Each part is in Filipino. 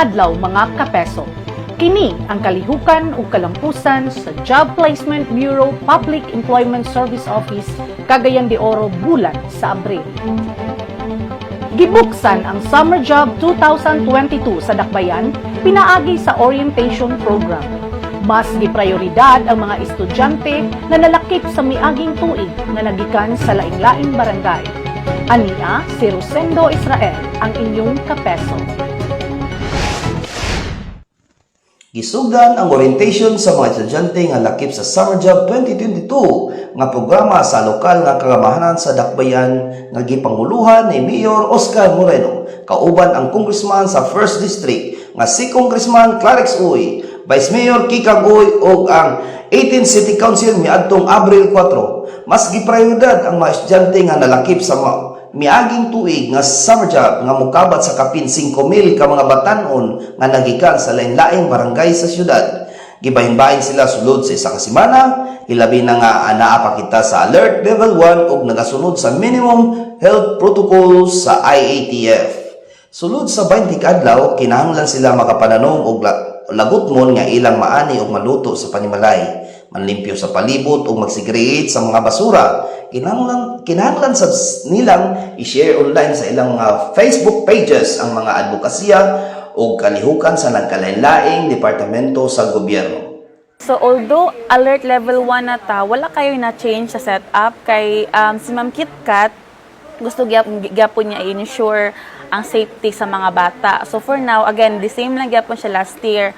Adlaw mga kapeso. Kini ang kalihukan ug kalampusan sa Job Placement Bureau Public Employment Service Office Cagayan de Oro bulan sa Abril. Gibuksan ang Summer Job 2022 sa Dakbayan, pinaagi sa orientation program. Mas giprioridad ang mga estudyante na nalakip sa miaging tuig na nagikan sa laing-laing barangay. Ania, si Rosendo Israel, ang inyong kapeso. Gisugan ang orientation sa mga estudyante nga lakip sa Summer Job 2022 nga programa sa lokal nga kagamahanan sa Dakbayan nga gipanguluhan ni Mayor Oscar Moreno kauban ang congressman sa 1st District nga si Congressman Clarix Uy, Vice Mayor Kikag Uy ug ang 18 City Council miadtong Abril 4. Mas giprioridad ang mga estudyante nga nalakip sa mga miaging tuig nga summer job nga mukabat sa kapin 5,000 ka mga batanon nga nagikan sa lain-laing barangay sa syudad. Gibahin-bahin sila sulod sa isa ka semana, hilabi na nga anaa pa kita sa alert level 1 ug nagasunod sa minimum health protocols sa IATF. Sulod sa 20 kadlaw, kinahanglan sila makapananong og la- lagutmon nga ilang maani og maluto sa panimalay, manlimpyo sa palibot ug magsigreate sa mga basura. Kinahanglan kinahanglan sa nilang i-share online sa ilang mga Facebook pages ang mga advokasya o kalihukan sa nagkalain-laing departamento sa gobyerno. So although alert level 1 na ta, wala kayo na change sa setup kay um, si Ma'am KitKat gusto gyap- gyapon niya i-ensure ang safety sa mga bata. So for now, again, the same lang gyapon siya last year.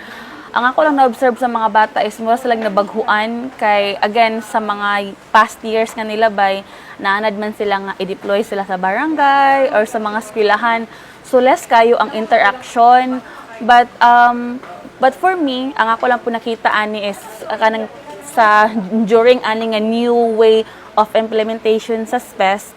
Ang ako lang na-observe sa mga bata is mura silang nabaghuan kay again sa mga past years nga nila bay naanad man sila nga i-deploy sila sa barangay or sa mga eskwelahan. So less kayo ang interaction but um But for me, ang ako lang po nakita ani is kanang sa during ani nga new way of implementation sa SPES,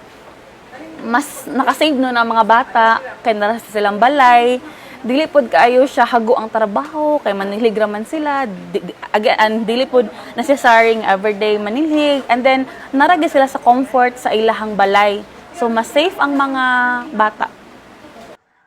mas nakasave no ng mga bata kay nara silang balay dili pod kaayo siya hago ang trabaho kay manihlig raman sila. Di- again dili pod necessary everyday manihlig and then naragi sila sa comfort sa ilahang balay. So mas safe ang mga bata.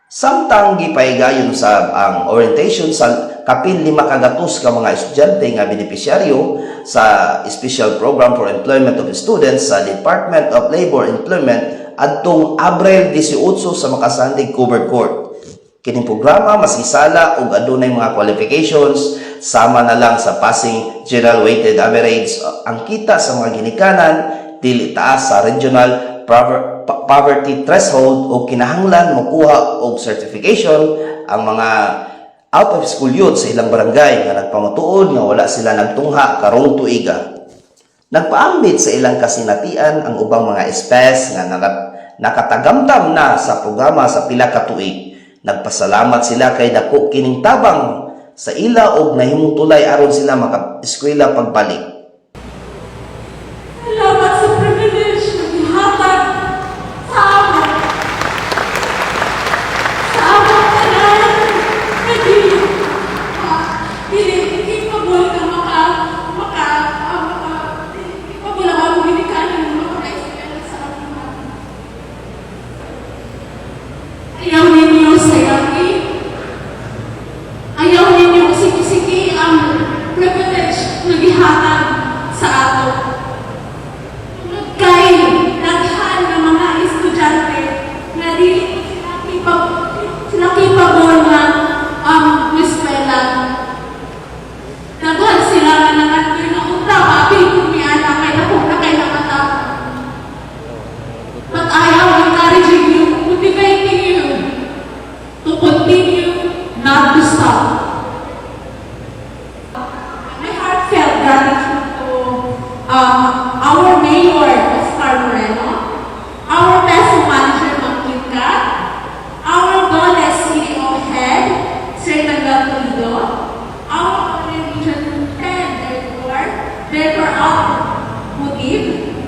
Samtang gipaigayon sa ang orientation sa kapin lima kagatos ka mga estudyante nga benepisyaryo sa Special Program for Employment of Students sa Department of Labor and Employment adtong Abril 18 sa Makasandig Covered Court. Kining programa masisala ug adunay mga qualifications sama na lang sa passing general weighted average ang kita sa mga ginikanan dili taas sa regional poverty threshold o kinahanglan makuha og certification ang mga out of school youth sa ilang barangay nga nagpamatuod nga wala sila nagtungha karong tuiga. Nagpaambit sa ilang kasinatian ang ubang mga espes nga nakat- nakatagamtam na sa programa sa pila ka tuig. Nagpasalamat sila kay dako kining tabang sa ila og nahimong tulay aron sila maka-eskwela pagbalik. Salamat sa privilege na ihatag sa amin. Sa among tanan, na dili, ah, dili, hindi pabol ka maka, maka, ah, maka, hindi pabol ang among ginikanan ng mga ka-eskwela sa among mga. Ayaw ninyo sayangin. Ayaw ninyo sige-sige ang privilege na gihatag sa ato. Kay daghan ng mga estudyante na dili sila kipag sila kipagol nga ang eskwela. Daghan sila nga nangatloy na unta, apil kung may anak kay na kung na kay nakatapos. But I am encouraging you, motivating you to continue, not to stop. My heartfelt gratitude to um, our mayor, Oscar Moreno, our PESO manager, Makita, our Goles CEO head, Sir Nagal Toledo, our region head, Director, Director of Mutib,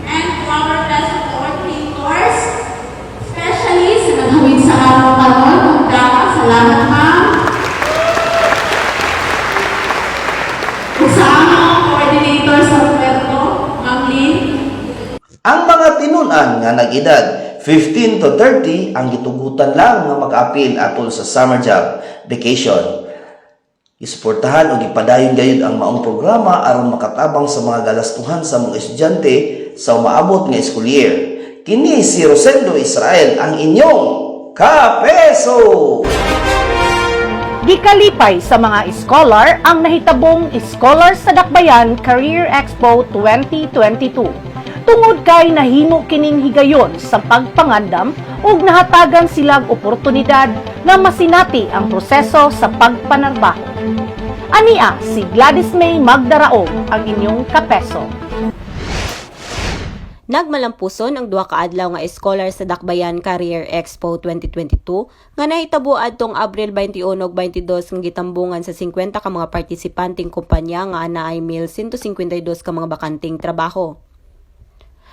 and to our PESO coordinators, especially sa naghawid sa araw karon, Dama, salamat ma'am. Kung sa among coordinator sa Puerto, Ma'am Lynn, Ang mga tinunan nga nag-edad 15 to 30 ang gitugutan lang nga mag-apil atol sa summer job vacation. Isuportahan o gipadayon gayud ang maong programa aron makatabang sa mga galastuhan sa mga estudyante sa umaabot nga school year. Kini si Rosendo Israel ang inyong kapeso! Gikalipay sa mga scholar ang nahitabong Scholar sa Dakbayan Career Expo 2022. Tungod kay nahimo kining higayon sa pagpangandam ug nahatagan silang oportunidad nga masinati ang proseso sa pagpanarbaho. Ania si Gladys May Magdaraog ang inyong kapeso. Nagmalampuson ang duha ka adlaw nga scholar sa Dakbayan Career Expo 2022 nga nahitabo adtong Abril 21 ug 22 nga gitambungan sa 50 ka mga partisipanting kumpanya nga anaay 152 ka mga bakanting trabaho.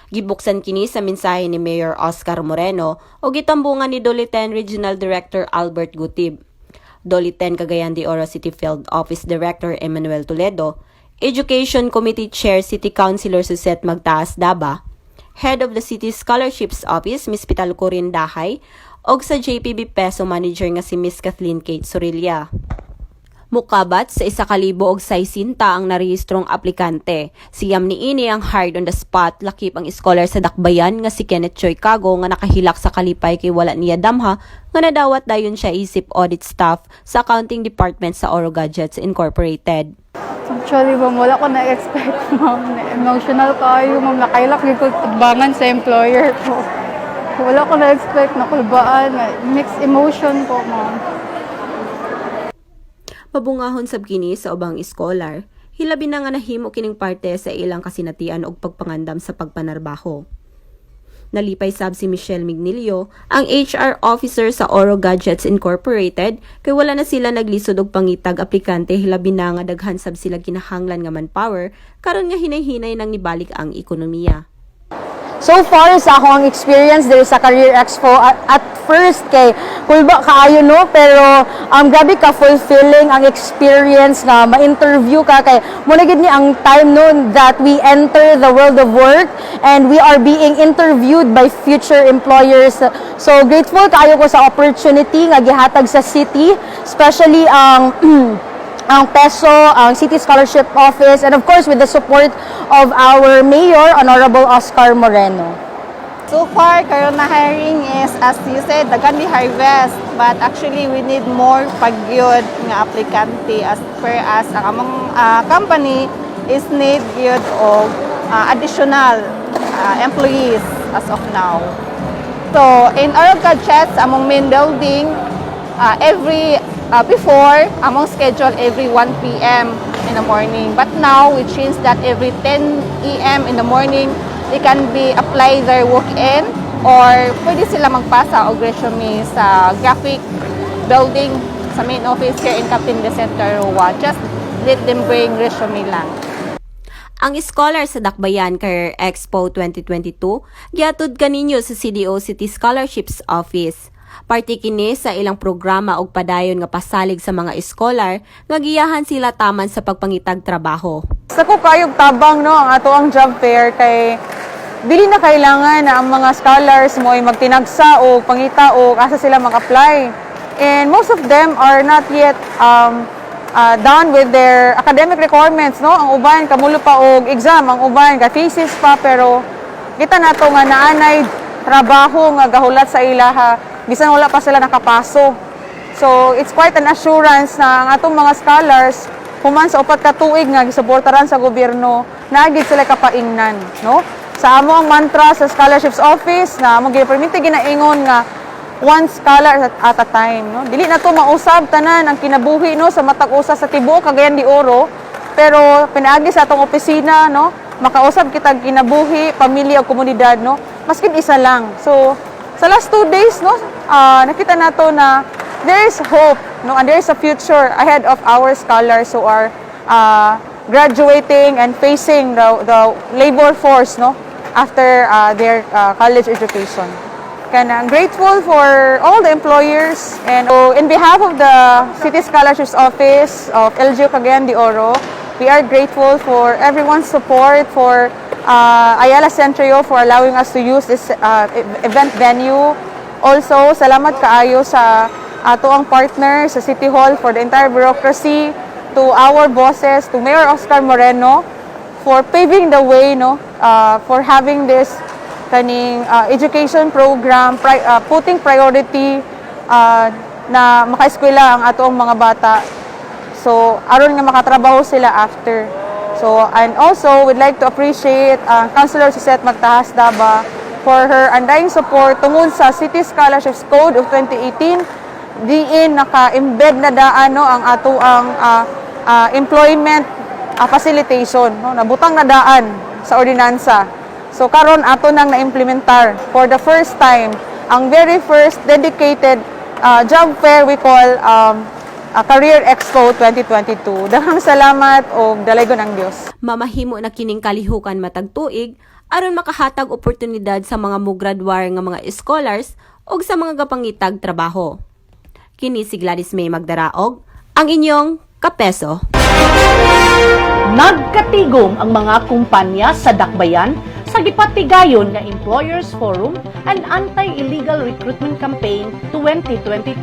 Gibuksan kini sa mensahe ni Mayor Oscar Moreno o gitambungan ni Doliten Regional Director Albert Gutib. Doliten Cagayan de Oro City Field Office Director Emmanuel Toledo, Education Committee Chair City Councilor Suset Magtaas Daba, Head of the City Scholarships Office, Ms. Pital Corin Dahay, og sa JPB Peso Manager nga si Ms. Kathleen Kate Sorilla. Mukabat sa isa kalibo og saysinta ang narehistrong aplikante. Siyam ni ini ang hard on the spot lakip ang scholar sa Dakbayan nga si Kenneth Choi Kago nga nakahilak sa kalipay kay wala niya damha nga nadawat dayon siya isip audit staff sa accounting department sa Oro Gadgets Incorporated. Actually, ma'am, wala ko na-expect, ma'am. Na-emotional kayo, ma'am. Nakailak yung tagbangan sa employer ko. Wala ko na-expect na kulbaan. Mixed emotion po, ma'am. Mabungahon sab kini sa ubang scholar, hilabi na nga nahimo kining parte sa ilang kasinatian og pagpangandam sa pagpanarbaho. Nalipay sab si Michelle Mignilio, ang HR officer sa Oro Gadgets Incorporated, kay wala na sila naglisod og pangitag aplikante hilabi na nga daghan sab sila kinahanglan nga manpower karon nga hinay-hinay nang nibalik ang ekonomiya. So far sa akong experience diri sa Career Expo at, at first kay kulba kaayo no? Pero um, grabe ka fulfilling ang experience nga ma-interview ka. Kay na gid ni ang time noon that we enter the world of work and we are being interviewed by future employers. So grateful kaayo ko sa opportunity nga gihatag sa city especially ang ang PESO, ang City Scholarship Office, and of course with the support of our Mayor, Honorable Oscar Moreno. So far, karon na hiring is, as you said, daghan di harvest. But actually, we need more pagyod nga aplikante as per as ang among ah, company is need gyud og ah, additional ah, employees as of now. So, in our gadgets, among main building, uh, every, uh, before, among schedule every 1 p.m. in the morning. But now, we changed that every 10 a.m. in the morning, they can be apply their work-in or pwede sila magpasa og resume sa graphic building sa main office here in Captain Vicente Roa. Just let them bring resume lang. Ang scholar sa Dakbayan Career Expo 2022 giatud kaninyo sa CDO City Scholarships Office. Parti kini sa ilang programa og padayon nga pasalig sa mga scholar nga giyahan sila taman sa pagpangitag trabaho. Sa ko kayog tabang no ang ato ang job fair kay dili na kailangan na ang mga scholars mo ay magtinagsa o pangita o asa sila mag-apply. And most of them are not yet um, uh, done with their academic requirements no. Ang uban kamulo pa og exam, ang uban ka thesis pa pero kita nato nga naanay trabaho nga gahulat sa ilaha bisan wala pa sila nakapaso. So, it's quite an assurance na ang atong mga scholars, human sa upat ka tuig nga gisuportaran sa gobyerno, naagid sila kapaingnan, no? Sa amo ang mantra sa scholarships office na mo gipermite ginaingon nga one scholar at, a time, no? Dili na to mausab tanan ang kinabuhi no sa matag usa sa tibuok Cagayan de Oro, pero pinaagi sa atong opisina, no? Makausab kita kinabuhi, pamilya o komunidad, no? Maskin isa lang. So, sa last two days, no, ah, nakita nato na there is hope, no, and there is a future ahead of our scholars who are ah, graduating and facing the, the labor force, no, after ah, their ah, college education. Kaya I'm grateful for all the employers and so in behalf of the City Scholarships Office of LGU Cagayan de Oro, we are grateful for everyone's support, for uh, Ayala Centrio for allowing us to use this uh, e- event venue. Also, salamat kaayo sa ato ang partner sa City Hall for the entire bureaucracy, to our bosses, to Mayor Oscar Moreno for paving the way no uh, for having this kaning uh, education program pri- uh, putting priority uh, na makaeskwela ang ato ang mga bata So, aron nga makatrabaho sila after. So, and also, we'd like to appreciate uh, Councilor Suzette Magtahas Daba for her undying support tungod sa City Scholarships Code of 2018 diin naka-embed na daan no, ang ato ang uh, uh, employment uh, facilitation no? Nabutang na daan sa ordinansa. So karon ato nang na-implementar for the first time ang very first dedicated uh, job fair we call um, uh, Career Expo 2022 daghang salamat og dalaygon ang Dios mamahimo na kining kalihukan matag tuig aron makahatag oportunidad sa mga mugradwar nga mga scholars ug sa mga gapangitag trabaho. Kini si Gladys May Magdaraog, ang inyong kapeso. Nagkatigom ang mga kumpanya sa Dakbayan sa gipatigayon nga Employers Forum and Anti-Illegal Recruitment Campaign 2022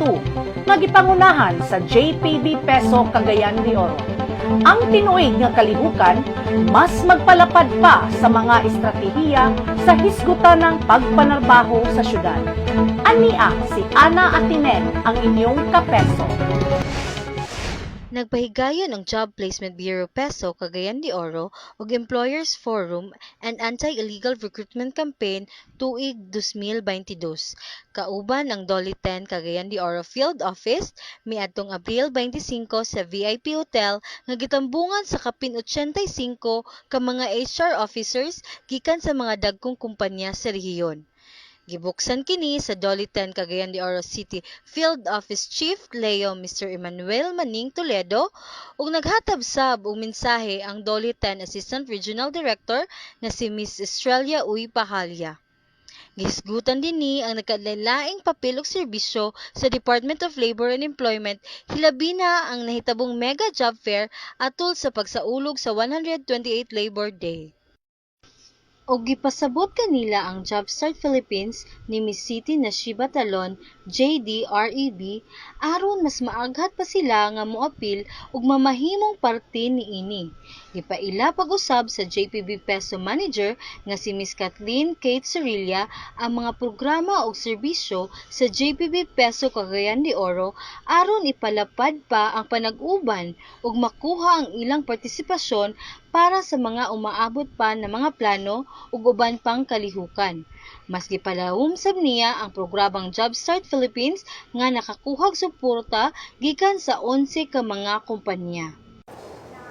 nga gipangunahan sa JPB Peso Cagayan de Oro. Ang tinuig nga kalihukan mas magpalapad pa sa mga estratehiya sa hisgutan ng pagpanarbaho sa syudad. Ania si Ana Atinen ang inyong kapeso. Nagpahigayon ang Job Placement Bureau Peso Cagayan de Oro ug Employers Forum and Anti-Illegal Recruitment Campaign tuig 2022. Kauban ang 10 Cagayan de Oro Field Office miadtong Abril 25 sa VIP Hotel nga gitambungan sa kapin 85 ka mga HR officers gikan sa mga dagkong kumpanya sa rehiyon. Gibuksan kini sa 10 Cagayan de Oro City Field Office Chief Leo Mr. Emmanuel Maning Toledo ug naghatag sab og mensahe ang 10 Assistant Regional Director nga si Miss Estrella Uy Pahalya. Gisgutan din ni ang nagkadlaing papel ug serbisyo sa Department of Labor and Employment hilabi na ang nahitabong mega job fair atol sa pagsaulog sa 128 Labor Day. Og gipasabot kanila ang Jobstart Philippines ni Miss City na Shiba Talon, JDREB, aron mas maaghat pa sila nga moapil ug mamahimong parte niini. Gipaila pag-usab sa JPB Peso Manager nga si Miss Kathleen Kate Cerilla ang mga programa ug serbisyo sa JPB Peso Cagayan de Oro aron ipalapad pa ang panag-uban ug makuha ang ilang partisipasyon para sa mga umaabot pa na mga plano ug uban pang kalihukan. Mas gipalawom sab niya ang programang Jobstart Philippines nga nakakuhag suporta gikan sa 11 ka mga kumpanya.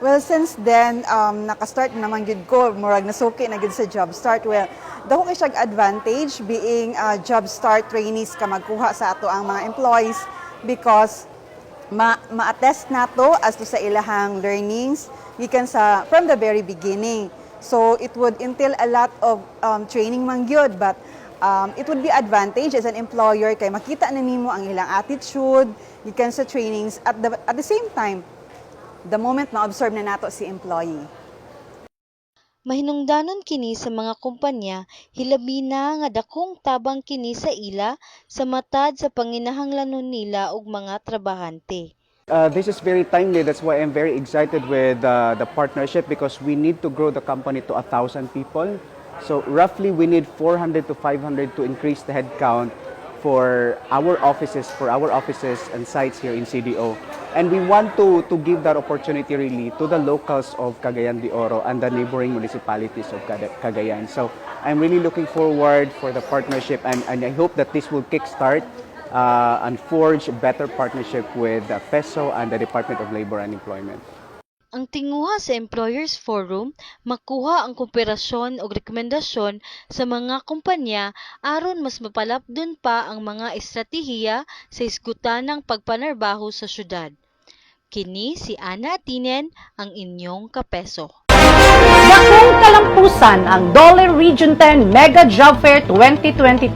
Well, since then, um, nakastart naman gid ko, murag nasuki na gid sa job start. Well, daw kay siya advantage being uh, job start trainees ka magkuha sa ato ang mga employees because ma ma-attest nato as to sa ilahang learnings gikan sa from the very beginning. So it would entail a lot of um, training man gyud but um, it would be advantage as an employer kay makita na nimo ang ilang attitude gikan sa trainings at the at the same time the moment ma-observe na nato si employee. Mahinungdanon kini sa mga kumpanya hilabi na nga dakong tabang kini sa ila sa matad sa panginahanglanon nila og mga trabahante. Uh, this is very timely. That's why I'm very excited with uh, the partnership because we need to grow the company to a thousand people. So roughly, we need 400 to 500 to increase the headcount for our offices, for our offices and sites here in CDO. And we want to, to give that opportunity really to the locals of Cagayan de Oro and the neighboring municipalities of Caga- Cagayan. So I'm really looking forward for the partnership and, and I hope that this will kickstart uh, and forge a better partnership with PESO and the Department of Labor and Employment. Ang tinguha sa Employers Forum, makuha ang kooperasyon o rekomendasyon sa mga kumpanya aron mas mapalapdon pa ang mga estratehiya sa isgutan ng pagpanarbaho sa syudad. Kini si Ana Tinen, ang inyong kapeso. Dakong kalampusan ang Dollar Region 10 Mega Job Fair 2022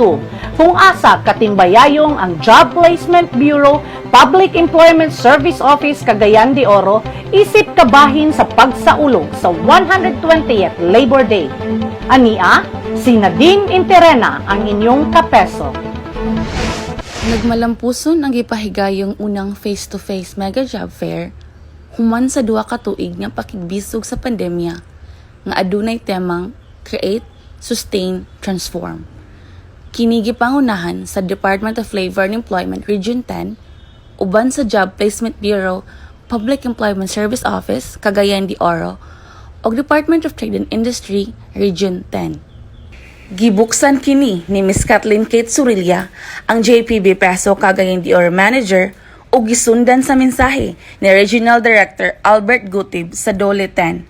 kung asa katimbayayong ang Job Placement Bureau Public Employment Service Office Cagayan de Oro isip kabahin sa pagsaulog sa 120th Labor Day. Ania, si Nadine Interena ang inyong kapeso. Nagmalampuson ang gipahigayong unang face-to-face mega job fair human sa duha ka tuig nga pakigbisog sa pandemya nga adunay temang Create, Sustain, Transform. Kini gipangunahan sa Department of Labor and Employment Region 10 uban sa Job Placement Bureau, Public Employment Service Office, Cagayan de Oro, o Department of Trade and Industry, Region 10. Gibuksan kini ni Miss Kathleen Kate Surilla, ang JPB Peso Cagayan de Oro Manager, o gisundan sa mensahe ni Regional Director Albert Gutib sa Dole 10,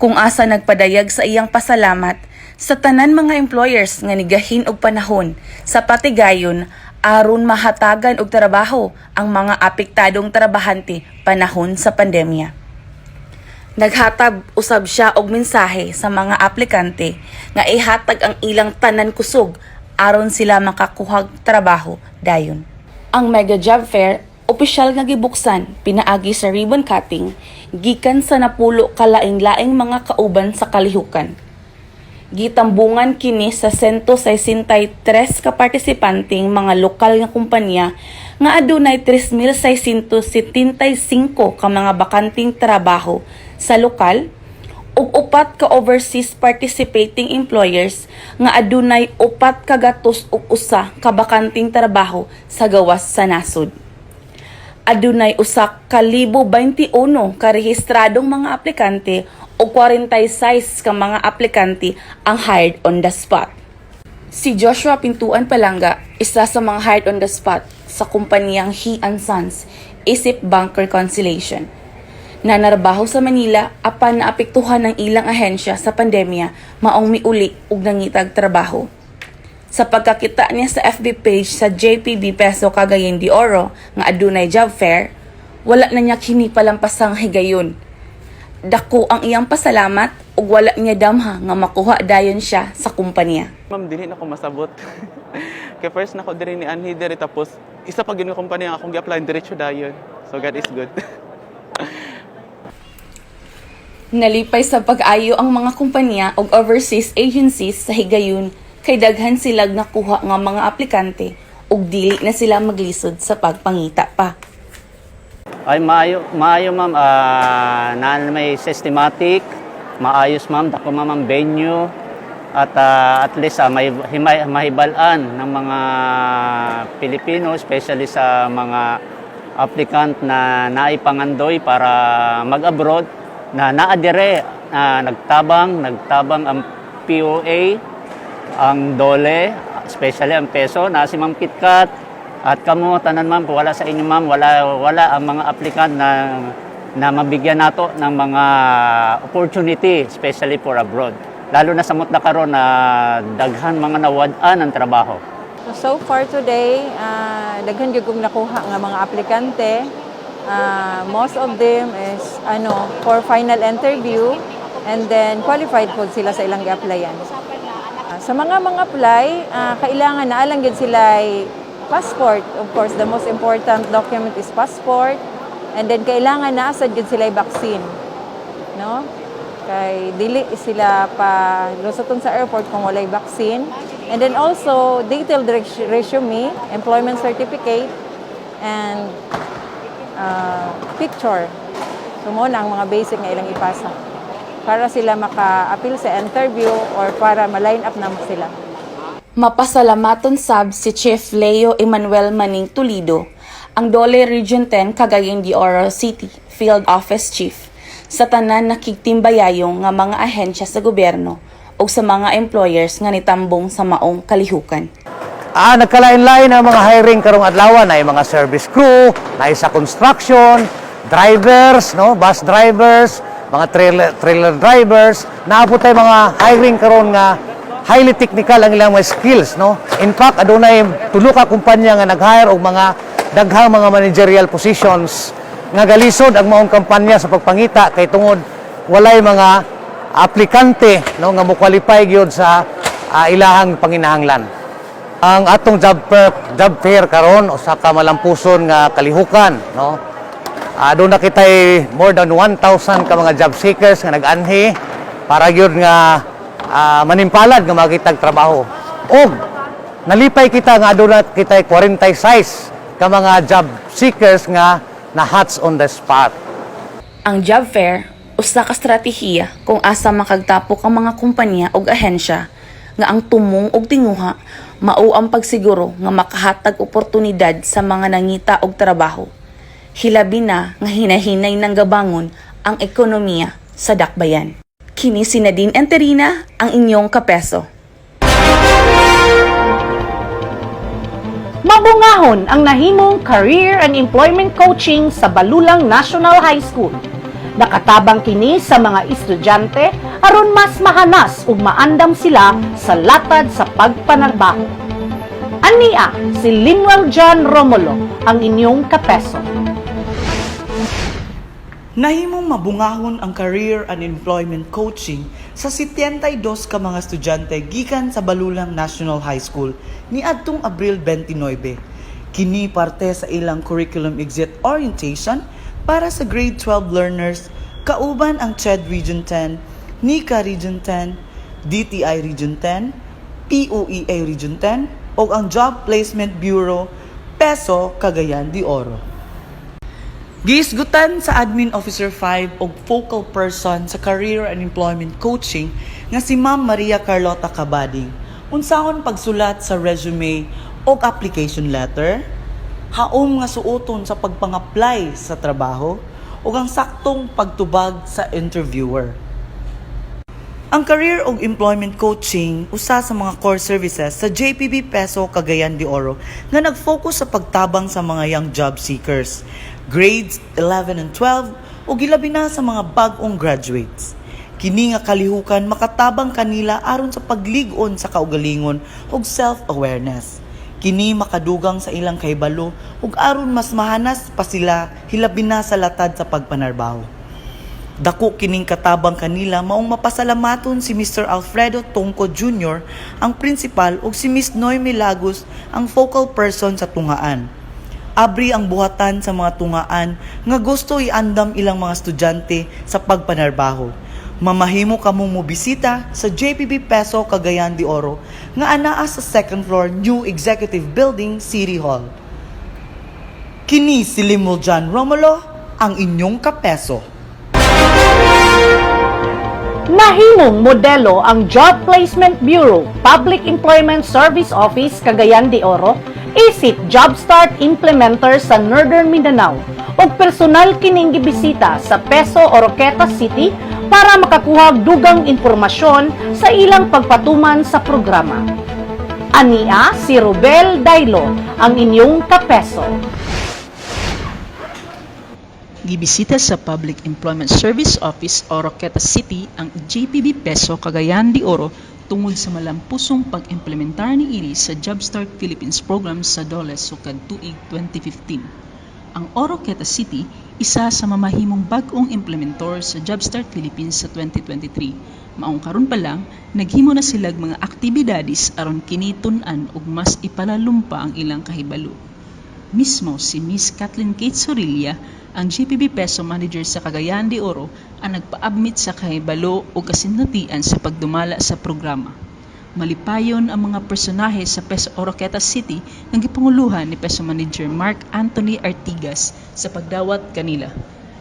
kung asa nagpadayag sa iyang pasalamat sa tanan mga employers nga nigahin og panahon sa patigayon aron mahatagan og trabaho ang mga apektadong trabahante panahon sa pandemya. Naghatag usab siya og mensahe sa mga aplikante nga ihatag ang ilang tanan kusog aron sila makakuhag trabaho dayon. Ang Mega Job Fair opisyal nga gibuksan pinaagi sa ribbon cutting gikan sa napulo ka laing-laing mga kauban sa kalihukan. Gitambungan kini sa 163 ka partisipanting mga lokal nga kumpanya nga adunay 3,675 ka mga bakanting trabaho sa lokal ug upat ka overseas participating employers nga adunay upat ka gatos ug usa ka bakanting trabaho sa gawas sa nasod. Adunay usa ka libo 21 ka mga aplikante o 46 ka mga aplikante ang hired on the spot. Si Joshua Pintuan Palanga, isa sa mga hired on the spot sa kumpanyang He and Sons, Isip Bank Reconciliation. Nanarbaho sa Manila apan naapektuhan ng ilang ahensya sa pandemya maong miuli ug nangitag trabaho. Sa pagkakita niya sa FB page sa JPB Peso Cagayan de Oro nga adunay job fair, wala na niya kini palampasang higayon dako ang iyang pasalamat ug wala niya damha nga makuha dayon siya sa kumpanya. Ma'am, dili na ko masabot. Kaya first na ko diri ni Anhi diri tapos isa pa gyud nga kumpanya nga akong gi-apply diretso dayon. So God is good. Nalipay sa pag-ayo ang mga kumpanya ug overseas agencies sa higayon kay daghan sila nakuha nga mga aplikante ug dili na sila maglisod sa pagpangita pa. Ay maayo, maayo ma'am, ah na may systematic, maayos ma'am, dako ma'am venue. At ah, at least ah, may himay, mahibalan ng mga Pilipino, especially sa mga applicant na naipangandoy para mag-abroad na naadire, na nagtabang, nagtabang ang POA, ang DOLE, especially ang peso, na si Ma'am KitKat, at kamo tanan ma'am, wala sa inyo ma'am, wala wala ang mga applicant na na mabigyan nato ng mga opportunity especially for abroad. Lalo na sa karon na daghan mga nawad-an ang trabaho. So far today, ah, daghan gyud kong nakuha nga mga aplikante. Ah, most of them is ano for final interview and then qualified po sila sa ilang gi-applyan. Sa mga mga apply, ah, kailangan na alang gyud sila passport. Of course, the most important document is passport. And then kailangan na asad gyud sila vaccine. No? Kay dili sila pa lusoton sa airport kung walay vaccine. And then also detailed res- resume, employment certificate, and uh, picture. So mo na ang mga basic nga ilang ipasa para sila maka-appeal sa interview or para ma-line up na sila. Mapasalamaton sab si Chief Leo Emmanuel Maning Toledo, ang Dole Region 10 Cagayan de Oro City Field Office Chief, sa tanan nakigtimbayayong nga mga ahensya sa gobyerno o sa mga employers nga nitambong sa maong kalihukan. Ah, nagkalain-lain ang mga hiring karong adlaw na mga service crew, na sa construction, drivers, no, bus drivers, mga trailer, trailer drivers, naabot tay mga hiring karon nga highly technical ang ilang mga skills, no. In fact, adunay tulo ka kumpanya nga nag-hire og mga daghang mga managerial positions nga galisod ang maong kampanya sa pagpangita kay tungod walay mga aplikante no nga mo qualify gyud sa ah, ilahang panginahanglan. Ang atong job fair, job fair karon usa ka malampuson nga kalihukan, no? Ah, doon na kita'y more than 1,000 ka mga job seekers nga nag-anhi para gyud nga ah, manimpalad nga makitag trabaho. Og nalipay kita nga aduna kita 46 ka mga job seekers nga na hats on the spot. Ang job fair usa ka estratehiya kung asa makagtapok ang mga kumpanya ug ahensya nga ang tumong ug tinguha mao ang pagsiguro nga makahatag oportunidad sa mga nangita og trabaho. Hilabi na nga hinahinay ng gabangon ang ekonomiya sa dakbayan. Kini si Nadine Enterina ang inyong kapeso. Mabungahon ang nahimong Career and Employment Coaching sa Balulang National High School. Nakatabang kini sa mga estudyante aron mas mahanas ug maandam sila sa latad sa pagpanarbaho. Ania si Linwell John Romulo ang inyong kapeso. Nahimong mabungahon ang career and employment coaching sa 72 ka mga estudyante gikan sa Balulang National High School ni adtong Abril 29. Kini parte sa ilang curriculum exit orientation para sa grade 12 learners kauban ang CHED Region 10, NICA Region 10, DTI Region 10, POEA Region 10 o ang Job Placement Bureau PESO Cagayan de Oro. Giisgutan sa Admin Officer 5 o focal person sa Career and Employment Coaching nga si Ma'am Maria Carlota Cabading. Unsahon pagsulat sa resume o application letter, haom nga suoton sa pagpang-apply sa trabaho o ang saktong pagtubag sa interviewer. Ang career o employment coaching usa sa mga core services sa JPB Peso Cagayan de Oro nga nag-focus sa pagtabang sa mga young job seekers, grades 11 and 12 o gilabi na sa mga bag-ong graduates. Kini nga kalihukan makatabang kanila aron sa paglig-on sa kaugalingon ug self-awareness. Kini makadugang sa ilang kahibalo ug aron mas mahanas pa sila hilabi na sa latad sa pagpanarbaho. Dako kining katabang kanila maong mapasalamaton si Mr. Alfredo Tongko Jr., ang principal ug si Miss Noemi Lagos, ang focal person sa tungaan. Abri ang buhatan sa mga tungaan nga gusto iandam ilang mga estudyante sa pagpanarbaho. Mamahimo kamo mo bisita sa JPB Peso Cagayan de Oro nga anaa sa second floor New Executive Building City Hall. Kini si Limol John Romulo, ang inyong kapeso. Nahimong modelo ang Job Placement Bureau Public Employment Service Office Cagayan de Oro isip Job Start Implementer sa Northern Mindanao ug personal kining gibisita sa Peso Oroqueta City para makakuha dugang impormasyon sa ilang pagpatuman sa programa. Ania si Rubel Dailo ang inyong kapeso. Gibisita sa Public Employment Service Office o Roqueta City ang JPB Peso Cagayan de Oro tungod sa malampusong pag-implementar ni IRI sa Jobstart Philippines program sa Doles sukad tuig 2015. Ang Oroqueta City isa sa mamahimong bag-ong implementor sa Jobstart Philippines sa 2023. Maong karon pa lang, naghimo na silag mga aktibidades aron kini tun-an ug mas ipalalumpa ang ilang kahibalo. Mismo si Miss Kathleen Kate Sorilla, ang GPB Peso Manager sa Cagayan de Oro, ang nagpa-admit sa kahibalo o kasinatian sa pagdumala sa programa. Malipayon ang mga personahe sa Peso Oroqueta City ng gipanguluhan ni Peso Manager Mark Anthony Artigas sa pagdawat kanila.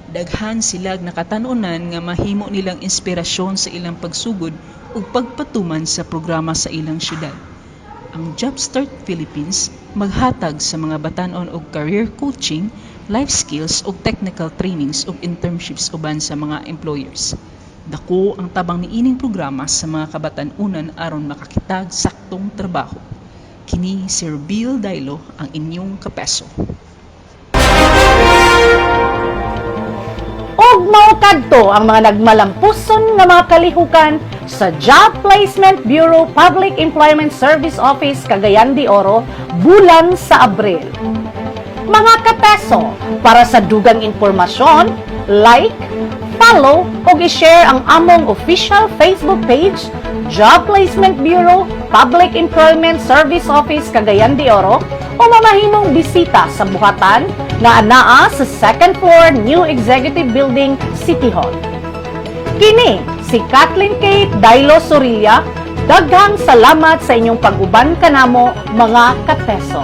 Daghan silag nakatanunan nga mahimo nilang inspirasyon sa ilang pagsugod ug pagpatuman sa programa sa ilang syudad ang Jobstart Philippines maghatag sa mga batanon og career coaching, life skills ug technical trainings ug internships uban sa mga employers. Dako ang tabang niining programa sa mga kabatan-unan aron makakitag saktong trabaho. Kini Sir Bill Dailo ang inyong kapeso. Og mao kadto ang mga nagmalampuson nga mga kalihukan sa Job Placement Bureau Public Employment Service Office Cagayan de Oro bulan sa Abril. Mga kapeso, para sa dugang impormasyon, like, follow o i-share ang among official Facebook page Job Placement Bureau Public Employment Service Office Cagayan de Oro o mamahimong bisita sa buhatan na anaa sa second floor New Executive Building City Hall. Kini si Kathleen Kate Dailo Sorilla, Daghang salamat sa inyong pag-uban kanamo mga kateso.